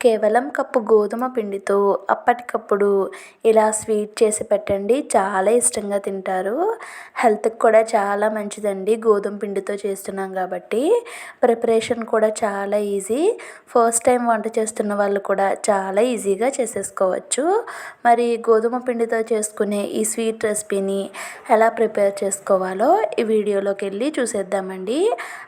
కేవలం కప్పు గోధుమ పిండితో అప్పటికప్పుడు ఇలా స్వీట్ చేసి పెట్టండి. చాలా ఇష్టంగా తింటారు. హెల్త్కి కూడా చాలా మంచిదండి గోధుమ పిండితో చేస్తున్నాం కాబట్టి. ప్రిపరేషన్ కూడా చాలా ఈజీ. ఫస్ట్ టైం వంట చేస్తున్న వాళ్ళు కూడా చాలా ఈజీగా చేసేసుకోవచ్చు. మరి గోధుమ పిండితో చేసుకునే ఈ స్వీట్ రెసిపీని ఎలా ప్రిపేర్ చేసుకోవాలో ఈ వీడియోలోకి వెళ్ళి చూసేద్దామండి.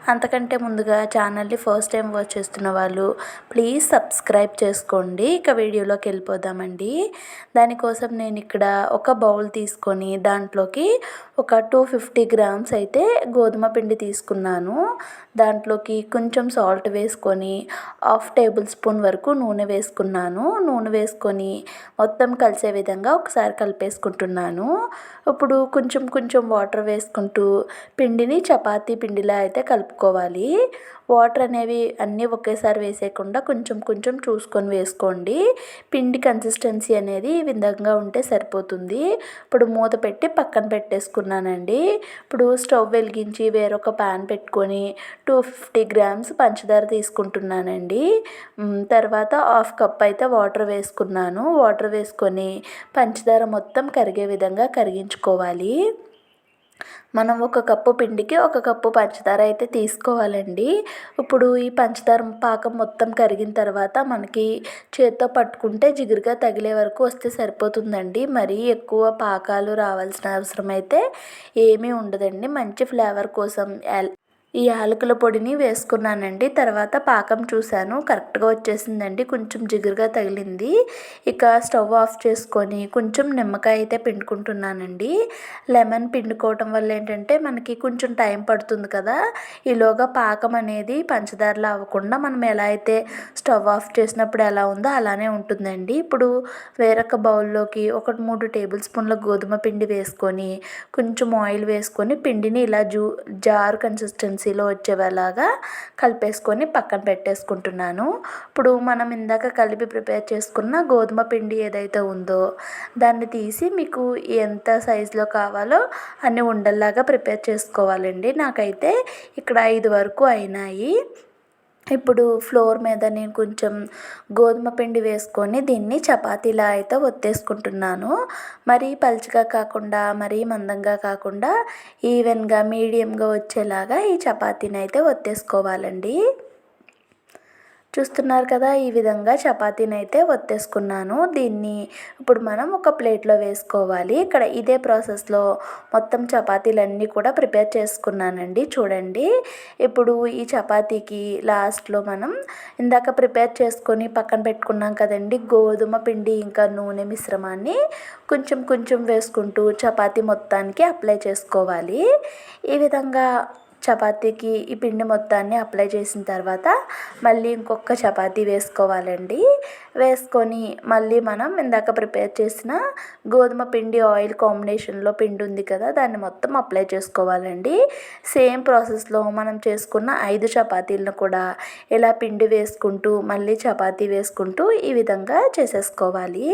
అంతకంటే ముందుగా ఛానల్ని ఫస్ట్ టైం వాచ్ చేస్తున్న వాళ్ళు ప్లీజ్ సబ్స్క్రైబ్ సబ్స్క్రైబ్ చేసుకోండి. ఇక వీడియోలోకి వెళ్ళిపోదామండి. దానికోసం నేను ఇక్కడ ఒక బౌల్ తీసుకొని దాంట్లోకి ఒక టూ ఫిఫ్టీ గ్రామ్స్ అయితే గోధుమ పిండి తీసుకున్నాను. దాంట్లోకి కొంచెం సాల్ట్ వేసుకొని హాఫ్ టేబుల్ స్పూన్ వరకు నూనె వేసుకున్నాను. నూనె వేసుకొని మొత్తం కలిసే విధంగా ఒకసారి కలిపేసుకుంటున్నాను. ఇప్పుడు కొంచెం కొంచెం వాటర్ వేసుకుంటూ పిండిని చపాతీ పిండిలా అయితే కలుపుకోవాలి. వాటర్ అనేవి అన్నీ ఒకేసారి వేసేయకుండా కొంచెం కొంచెం చూసుకొని వేసుకోండి. పిండి కన్సిస్టెన్సీ అనేది ఈ విధంగా ఉంటే సరిపోతుంది. ఇప్పుడు మూత పెట్టి పక్కన పెట్టేసుకున్నానండి ఇప్పుడు స్టవ్ వెలిగించి వేరొక ప్యాన్ పెట్టుకొని టూ ఫిఫ్టీ గ్రామ్స్ పంచదార తీసుకుంటున్నానండి. తర్వాత హాఫ్ కప్ అయితే వాటర్ వేసుకున్నాను. వాటర్ వేసుకొని పంచదార మొత్తం కరిగే విధంగా కరిగించుకోవాలి. మనం ఒక కప్పు పిండికి ఒక కప్పు పంచదార అయితే తీసుకోవాలండి. ఇప్పుడు ఈ పంచదార పాకం మొత్తం కరిగిన తర్వాత మనకి చేత్తో పట్టుకుంటే జిగురుగా తగిలే వరకు వస్తే సరిపోతుందండి. మరీ ఎక్కువ పాకాలు రావాల్సిన అవసరం అయితే ఏమీ ఉండదండి. మంచి ఫ్లేవర్ కోసం ఈ యాలకుల పొడిని వేసుకున్నానండి. తర్వాత పాకం చూశాను. కరెక్ట్గా వచ్చేసిందండి. కొంచెం జిగురుగా తగిలింది. ఇక స్టవ్ ఆఫ్ చేసుకొని కొంచెం నిమ్మకాయ అయితే పిండుకుంటున్నానండి. లెమన్ పిండుకోవటం వల్ల ఏంటంటే మనకి కొంచెం టైం పడుతుంది కదా. ఈలోగా పాకం అనేది పంచదారలా అవ్వకుండా మనం ఎలా అయితే స్టవ్ ఆఫ్ చేసినప్పుడు ఎలా ఉందో అలానే ఉంటుందండి. ఇప్పుడు వేరొక బౌల్లోకి ఒక మూడు టేబుల్ స్పూన్ల గోధుమ పిండి వేసుకొని కొంచెం ఆయిల్ వేసుకొని పిండిని ఇలా జూ జార్ కన్సిస్టెన్సీ కన్సిస్టెన్సీలో వచ్చేలాగా కలిపేసుకొని పక్కన పెట్టేసుకుంటున్నాను. ఇప్పుడు మనం ఇందాక కలిపి ప్రిపేర్ చేసుకున్న గోధుమ పిండి ఏదైతే ఉందో దాన్ని తీసి మీకు ఎంత సైజులో కావాలో అన్ని ఉండల్లాగా ప్రిపేర్ చేసుకోవాలండి. నాకైతే ఇక్కడ ఐదు వరకు అయినాయి. ఇప్పుడు ఫ్లోర్ మీద నేను కొంచెం గోధుమ పిండి వేసుకొని దీన్ని చపాతీలా అయితే ఒత్తేసుకుంటున్నాను. మరీ పలుచగా కాకుండా మరీ మందంగా కాకుండా ఈవెన్గా మీడియంగా వచ్చేలాగా ఈ చపాతీని అయితే ఒత్తేసుకోవాలండి. చూస్తున్నారు కదా ఈ విధంగా చపాతీని అయితే ఒత్తేసుకున్నాను. దీన్ని ఇప్పుడు మనం ఒక ప్లేట్లో వేసుకోవాలి. ఇక్కడ ఇదే ప్రాసెస్లో మొత్తం చపాతీలన్నీ కూడా ప్రిపేర్ చేసుకున్నానండి. చూడండి. ఇప్పుడు ఈ చపాతీకి లాస్ట్లో మనం ఇందాక ప్రిపేర్ చేసుకొని పక్కన పెట్టుకున్నాం కదండి గోధుమ పిండి ఇంకా నూనె మిశ్రమాన్ని కొంచెం కొంచెం వేసుకుంటూ చపాతీ మొత్తానికి అప్లై చేసుకోవాలి. ఈ విధంగా చపాతీకి ఈ పిండి మొత్తాన్ని అప్లై చేసిన తర్వాత మళ్ళీ ఇంకొక చపాతీ వేసుకోవాలండి. వేసుకొని మళ్ళీ మనం ఇందాక ప్రిపేర్ చేసిన గోధుమ పిండి ఆయిల్ కాంబినేషన్లో పిండి ఉంది కదా దాన్ని మొత్తం అప్లై చేసుకోవాలండి. సేమ్ ప్రాసెస్లో మనం చేసుకున్న ఐదు చపాతీలను కూడా ఇలా పిండి వేసుకుంటూ మళ్ళీ చపాతీ వేసుకుంటూ ఈ విధంగా చేసేసుకోవాలి.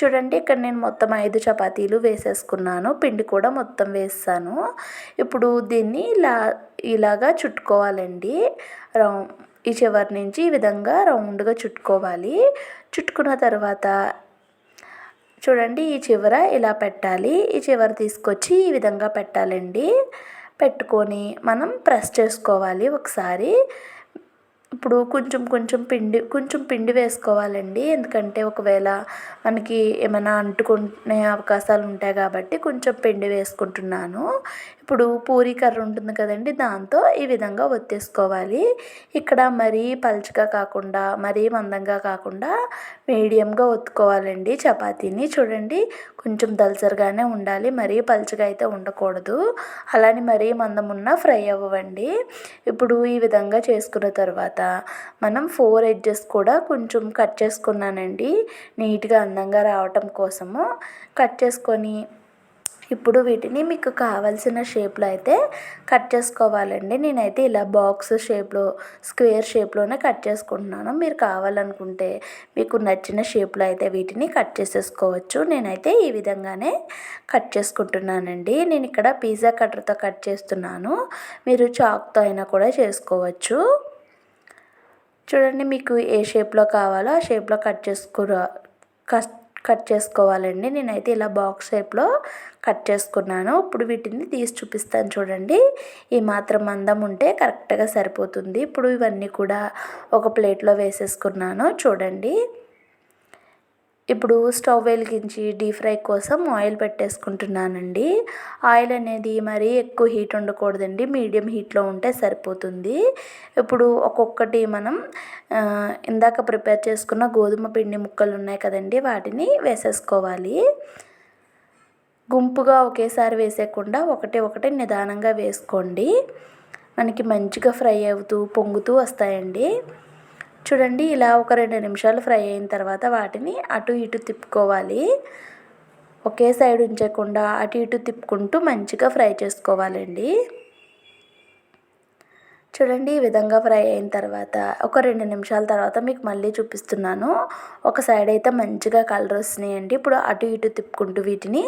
చూడండి ఇక్కడ నేను మొత్తం ఐదు చపాతీలు వేసేసుకున్నాను పిండి కూడా మొత్తం వేస్తాను ఇప్పుడు దీన్ని ఇలా ఇలాగా చుట్టుకోవాలండి. రౌ ఈ చివరి నుంచి ఈ విధంగా రౌండ్గా చుట్టుకోవాలి. చుట్టుకున్న తర్వాత చూడండి ఈ చివర ఇలా పెట్టాలి. ఈ చివర తీసుకొచ్చి ఈ విధంగా పెట్టాలండి. పెట్టుకొని మనం ప్రెస్ చేసుకోవాలి ఒకసారి. ఇప్పుడు కొంచెం కొంచెం పిండి కొంచెం పిండి వేసుకోవాలండి. ఎందుకంటే ఒకవేళ మనకి ఏమైనా అంటుకునే అవకాశాలు ఉంటాయి కాబట్టి కొంచెం పిండి వేసుకుంటున్నాను. ఇప్పుడు పూరీ కర్ర ఉంటుంది కదండి దాంతో ఈ విధంగా ఒత్తేసుకోవాలి. ఇక్కడ మరీ పలుచగా కాకుండా మరీ మందంగా కాకుండా మీడియంగా ఒత్తుకోవాలండి చపాతీని. చూడండి కొంచెం దలసరిగానే ఉండాలి. మరీ పలుచగా అయితే ఉండకూడదు. అలానే మరీ మందం ఉన్నా ఫ్రై అవ్వండి ఇప్పుడు ఈ విధంగా చేసుకున్న తర్వాత మనం ఫోర్ ఎడ్జెస్ కూడా కొంచెం కట్ చేసుకున్నానండి. నీట్గా అందంగా రావటం కోసము కట్ చేసుకొని ఇప్పుడు వీటిని మీకు కావాల్సిన షేప్లో అయితే కట్ చేసుకోవాలండి. నేనైతే ఇలా బాక్స్ షేప్లో స్క్వేర్ షేప్లోనే కట్ చేసుకుంటున్నాను. మీరు కావాలనుకుంటే మీకు నచ్చిన షేప్లో అయితే వీటిని కట్ చేసేసుకోవచ్చు. నేనైతే ఈ విధంగానే కట్ చేసుకుంటున్నానండి. నేను ఇక్కడ పిజ్జా కట్టర్తో కట్ చేస్తున్నాను. మీరు చాక్తో అయినా కూడా చేసుకోవచ్చు. చూడండి మీకు ఏ షేప్లో కావాలో ఆ షేప్లో కట్ చేసుకురా కట్ కట్ చేసుకోవాలండి. నేనైతే ఇలా బాక్స్ షేప్లో కట్ చేసుకున్నాను. ఇప్పుడు వీటిని తీసి చూపిస్తాను చూడండి. ఈ మాత్రం అందం ఉంటే కరెక్ట్గా సరిపోతుంది. ఇప్పుడు ఇవన్నీ కూడా ఒక ప్లేట్లో వేసేసుకున్నాను. చూడండి. ఇప్పుడు స్టవ్ వెలిగించి డీప్ ఫ్రై కోసం ఆయిల్ పెట్టేసుకుంటున్నానండి. ఆయిల్ అనేది మరీ ఎక్కువ హీట్ ఉండకూడదండి. మీడియం హీట్లో ఉంటే సరిపోతుంది. ఇప్పుడు ఒక్కొక్కటి మనం ఇందాక ప్రిపేర్ చేసుకున్న గోధుమ పిండి ముక్కలు ఉన్నాయి కదండి వాటిని వేసేసుకోవాలి. గుంపుగా ఒకేసారి వేసేయకుండా ఒకటి ఒకటి నిదానంగా వేసుకోండి. మనకి మంచిగా ఫ్రై అవుతూ పొంగుతూ వస్తాయండి. చూడండి ఇలా ఒక రెండు నిమిషాలు ఫ్రై అయిన తర్వాత వాటిని అటు ఇటు తిప్పుకోవాలి. ఒకే సైడ్ ఉంచకుండా అటు ఇటు తిప్పుకుంటూ మంచిగా ఫ్రై చేసుకోవాలండి. చూడండి ఈ విధంగా ఫ్రై అయిన తర్వాత ఒక రెండు నిమిషాల తర్వాత మీకు మళ్ళీ చూపిస్తున్నాను. ఒక సైడ్ అయితే మంచిగా కలర్ వస్తున్నాయండి. ఇప్పుడు అటు ఇటు తిప్పుకుంటూ వీటిని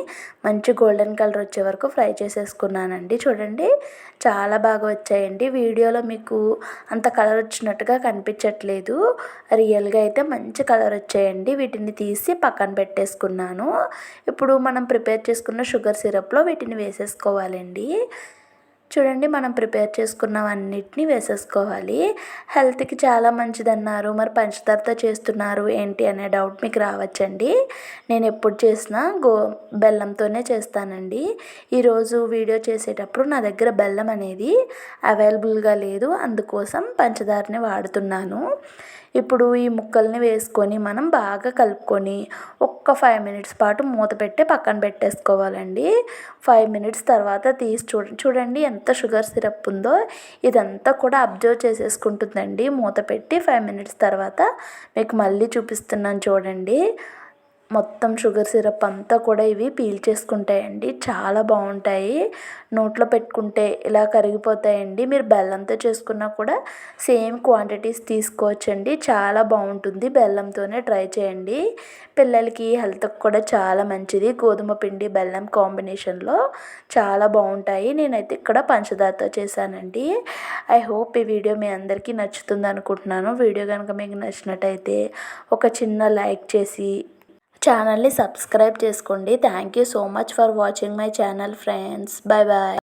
మంచి గోల్డెన్ కలర్ వచ్చే వరకు ఫ్రై చేసేసుకున్నానండి. చూడండి చాలా బాగా వచ్చాయండి. వీడియోలో మీకు అంత కలర్ వచ్చినట్టుగా కనిపించట్లేదు. రియల్గా అయితే మంచి కలర్ వచ్చాయండి. వీటిని తీసి పక్కన పెట్టేసుకున్నాను. ఇప్పుడు మనం ప్రిపేర్ చేసుకున్న షుగర్ సిరప్లో వీటిని వేసేసుకోవాలండి. చూడండి మనం ప్రిపేర్ చేసుకున్నవన్నిటిని వేసేసుకోవాలి. హెల్త్కి చాలా మంచిదన్నారు. మరి పంచదారతో చేస్తున్నారు ఏంటి అనే డౌట్ మీకు రావచ్చండి. నేను ఎప్పుడు చేసినా గో బెల్లంతోనే చేస్తానండి. ఈరోజు వీడియో చేసేటప్పుడు నా దగ్గర బెల్లం అనేది అవైలబుల్గా లేదు. అందుకోసం పంచదారని వాడుతున్నాను. ఇప్పుడు ఈ ముక్కల్ని వేసుకొని మనం బాగా కలుపుకొని ఒక్క ఫైవ్ మినిట్స్ పాటు మూత పెట్టి పక్కన పెట్టేసుకోవాలండి. ఫైవ్ మినిట్స్ తర్వాత తీసి చూడండి చూడండి ఎంత షుగర్ సిరప్ ఉందో. ఇదంతా కూడా అబ్జర్వ్ చేసేసుకుంటుందండి. మూత పెట్టి ఫైవ్ మినిట్స్ తర్వాత మీకు మళ్ళీ చూపిస్తున్నాను చూడండి. మొత్తం షుగర్ సిరప్ అంతా కూడా ఇవి పీల్ చేసుకుంటాయండి. చాలా బాగుంటాయి. నోట్లో పెట్టుకుంటే ఇలా కరిగిపోతాయండి. మీరు బెల్లంతో చేసుకున్నా కూడా సేమ్ క్వాంటిటీస్ తీసుకోవచ్చండి. చాలా బాగుంటుంది. బెల్లంతోనే ట్రై చేయండి. పిల్లలకి హెల్త్కి కూడా చాలా మంచిది. గోధుమ పిండి బెల్లం కాంబినేషన్లో చాలా బాగుంటాయి. నేనైతే ఇక్కడ పంచదారతో చేశానండి. ఐ హోప్ ఈ వీడియో మీ అందరికీ నచ్చుతుంది అనుకుంటున్నాను. వీడియో కనుక మీకు నచ్చినట్టయితే ఒక చిన్న లైక్ చేసి ఛానల్ని సబ్స్క్రైబ్ చేసుకోండి. Thank you so much for watching my channel friends bye bye